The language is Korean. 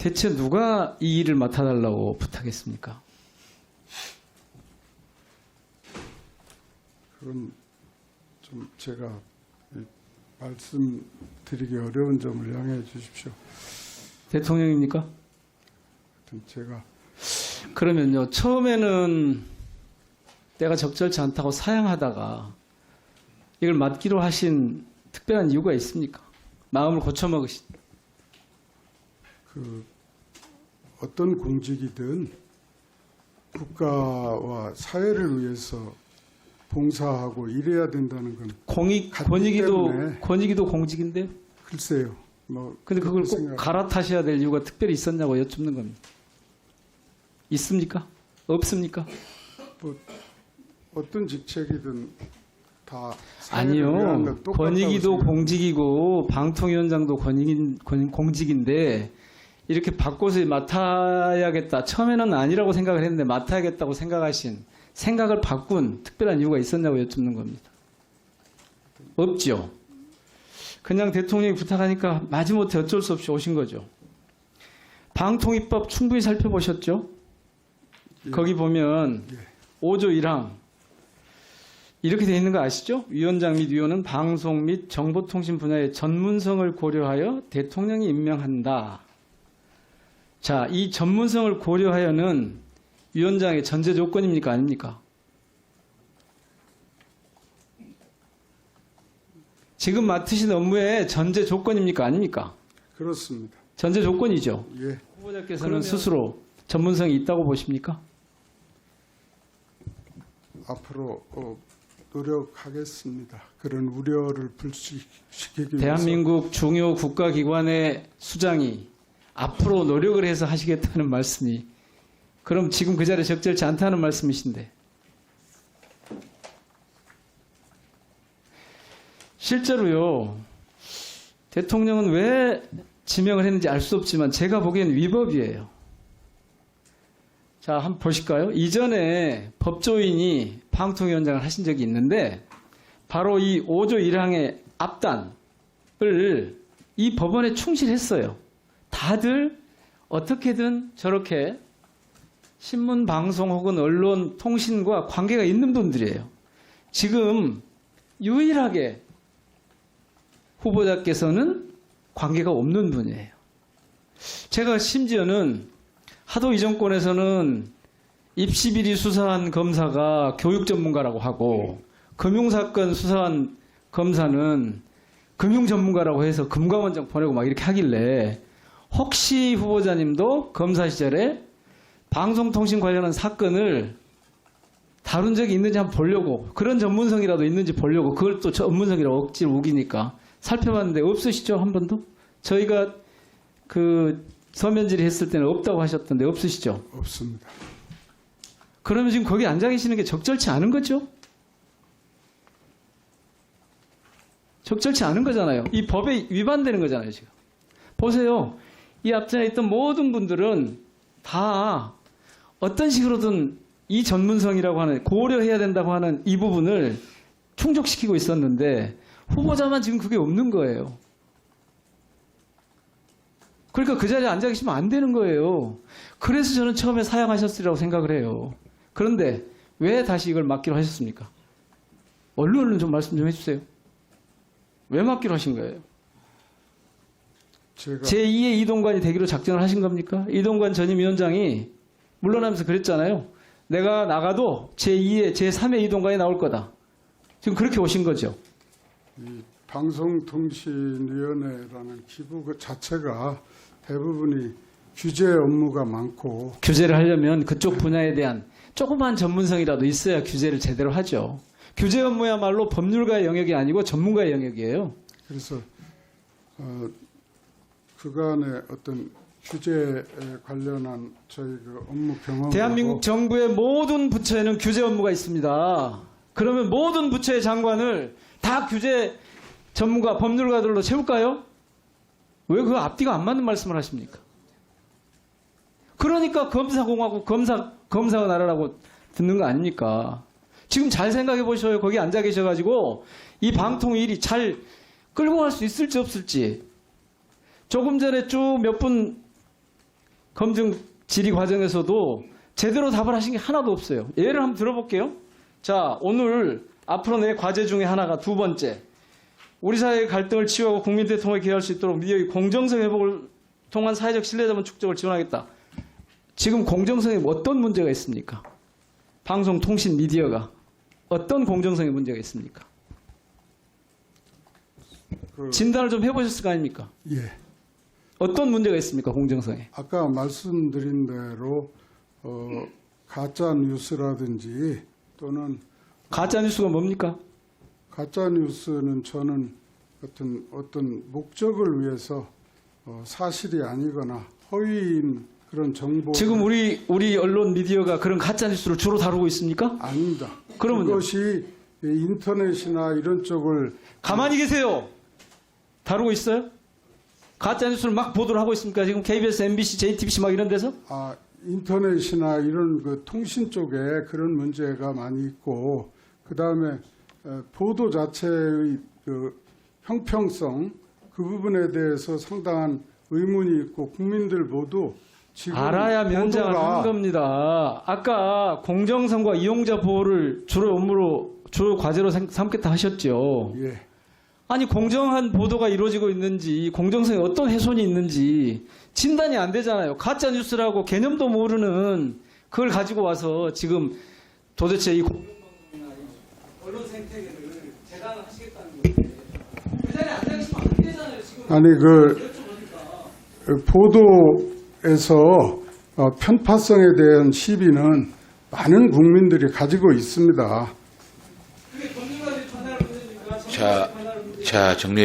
대체 누가 이 일을 맡아달라고 부탁했습니까? 그건 좀 제가 이 말씀드리기 어려운 점을 양해해 주십시오. 대통령입니까? 제가 그러면요, 처음에는 때가 적절치 않다고 사양하다가 이걸 맡기로 하신 특별한 이유가 있습니까? 마음을 고쳐먹으신. 그 어떤 공직이든 국가와 사회를 위해서 봉사하고 일해야 된다는 건 공익, 때문에. 권익위도 공직인데? 글쎄요. 뭐 근데 그걸 꼭 생각- 갈아타셔야 될 이유가 특별히 있었냐고 여쭙는 겁니다. 있습니까? 없습니까? 어떤 직책이든 다 아니요. 권익위도 생각- 공직이고 방통위원장도 권익인, 권- 공직인데 이렇게 바꿔서 맡아야겠다. 처음에는 아니라고 생각을 했는데 맡아야겠다고 생각하신 생각을 바꾼 특별한 이유가 있었냐고 여쭙는 겁니다. 없죠. 그냥 대통령이 부탁하니까 마지못해 어쩔 수 없이 오신 거죠. 방통위법 충분히 살펴보셨죠? 예. 거기 보면 예. 5조 1항 이렇게 되어 있는 거 아시죠? 위원장 및 위원은 방송 및 정보통신 분야의 전문성을 고려하여 대통령이 임명한다. 자, 이 전문성을 고려하여는 위원장의 전제 조건입니까? 아닙니까? 지금 맡으신 업무의 전제 조건입니까? 아닙니까? 그렇습니다. 전제 조건이죠. 예. 후보자께서는 그러면- 스스로 전문성이 있다고 보십니까? 앞으로 어, 노력하겠습니다. 그런 우려를 불식시키기 위해서 대한민국 중요 국가기관의 수장이 앞으로 노력을 해서 하시겠다는 말씀이 그럼 지금 그 자리에 적절치 않다는 말씀이신데 실제로요 대통령은 왜 지명을 했는지 알 수 없지만 제가 보기엔 위법이에요. 자, 한번 보실까요? 이전에 법조인이 방통위원장을 하신 적이 있는데 바로 이 5조 1항의 앞단을 이 법원에 충실했어요. 다들 어떻게든 저렇게 신문, 방송 혹은 언론, 통신과 관계가 있는 분들이에요. 지금 유일하게 후보자께서는 관계가 없는 분이에요. 제가 심지어는 하도 이 정권에서는 입시비리 수사한 검사가 교육 전문가라고 하고 금융사건 수사한 검사는 금융 전문가라고 해서 금감원장 보내고 막 이렇게 하길래 혹시 후보자님도 검사 시절에 방송통신 관련한 사건을 다룬 적이 있는지 한번 보려고 그런 전문성이라도 있는지 보려고 그걸 또 전문성이라고 억지로 우기니까 살펴봤는데 없으시죠 한 번도? 저희가 그 서면 질의 했을 때는 없다고 하셨던데 없으시죠? 없습니다. 그러면 지금 거기 앉아 계시는 게 적절치 않은 거죠? 적절치 않은 거잖아요. 이 법에 위반되는 거잖아요, 지금. 보세요. 이 앞전에 있던 모든 분들은 다 어떤 식으로든 이 전문성이라고 하는, 고려해야 된다고 하는 이 부분을 충족시키고 있었는데, 후보자만 지금 그게 없는 거예요. 그러니까 그 자리에 앉아 계시면 안 되는 거예요. 그래서 저는 처음에 사양하셨으리라고 생각을 해요. 그런데 왜 다시 이걸 맡기로 하셨습니까? 얼른 얼른 좀 말씀 좀 해주세요. 왜 맡기로 하신 거예요? 제가 제2의 이동관이 되기로 작정을 하신 겁니까? 이동관 전임 위원장이 물러나면서 그랬잖아요. 내가 나가도 제2의, 제3의 이동관이 나올 거다. 지금 그렇게 오신 거죠. 이 방송통신위원회라는 기구 그 자체가 대부분이 규제 업무가 많고 규제를 하려면 그쪽 분야에 대한 조그만 전문성이라도 있어야 규제를 제대로 하죠. 규제 업무야말로 법률가의 영역이 아니고 전문가의 영역이에요. 그래서 어, 그간의 어떤 규제에 관련한 저희 그 업무 경험 대한민국 정부의 모든 부처에는 규제 업무가 있습니다. 그러면 모든 부처의 장관을 다 규제 전문가, 법률가들로 채울까요? 왜 그 앞뒤가 안 맞는 말씀을 하십니까? 그러니까 검사공화국, 검사, 검사가 나라라고 듣는 거 아닙니까? 지금 잘 생각해 보셔요. 거기 앉아 계셔가지고 이 방통 일이 잘 끌고 갈 수 있을지 없을지. 조금 전에 쭉 몇 분 검증 질의 과정에서도 제대로 답을 하신 게 하나도 없어요. 예를 한번 들어볼게요. 자, 오늘 앞으로 내 과제 중에 하나가 두 번째. 우리 사회의 갈등을 치유하고 국민 대통령에 기여할 수 있도록 미디어의 공정성 회복을 통한 사회적 신뢰자본 축적을 지원하겠다. 지금 공정성에 어떤 문제가 있습니까? 방송, 통신, 미디어가 어떤 공정성에 문제가 있습니까? 그, 진단을 좀 해보셨을 거 아닙니까? 예. 어떤 문제가 있습니까? 공정성에. 아까 말씀드린 대로 어, 가짜 뉴스라든지 또는 가짜 뉴스가 뭡니까? 가짜 뉴스는 저는 어떤 어떤 목적을 위해서 어, 사실이 아니거나 허위인 그런 정보 지금 우리 우리 언론 미디어가 그런 가짜 뉴스를 주로 다루고 있습니까? 아닙니다. 그러면요? 그것이 인터넷이나 이런 쪽을 가만히 계세요. 다루고 있어요? 가짜 뉴스를 막 보도를 하고 있습니까? 지금 KBS, MBC, JTBC 막 이런 데서? 아, 인터넷이나 이런 그 통신 쪽에 그런 문제가 많이 있고 그 다음에 보도 자체의 그 형평성 그 부분에 대해서 상당한 의문이 있고 국민들 모두 지금 알아야 면장을 하는 겁니다. 아까 공정성과 이용자 보호를 주로 업무로 주로 과제로 삼- 삼겠다 하셨죠. 예, 아니 공정한 보도가 이루어지고 있는지 공정성에 어떤 훼손이 있는지 진단이 안 되잖아요. 가짜 뉴스라고 개념도 모르는 그걸 가지고 와서 지금 도대체 이 언론 생태계를 재단하시겠다는 건데 그 자리에 앉아 계시면 안 되잖아요. 지금 아니 그 보도에서 어, 편파성에 대한 시비는 많은 국민들이 가지고 있습니다. 그 자. 1차 정리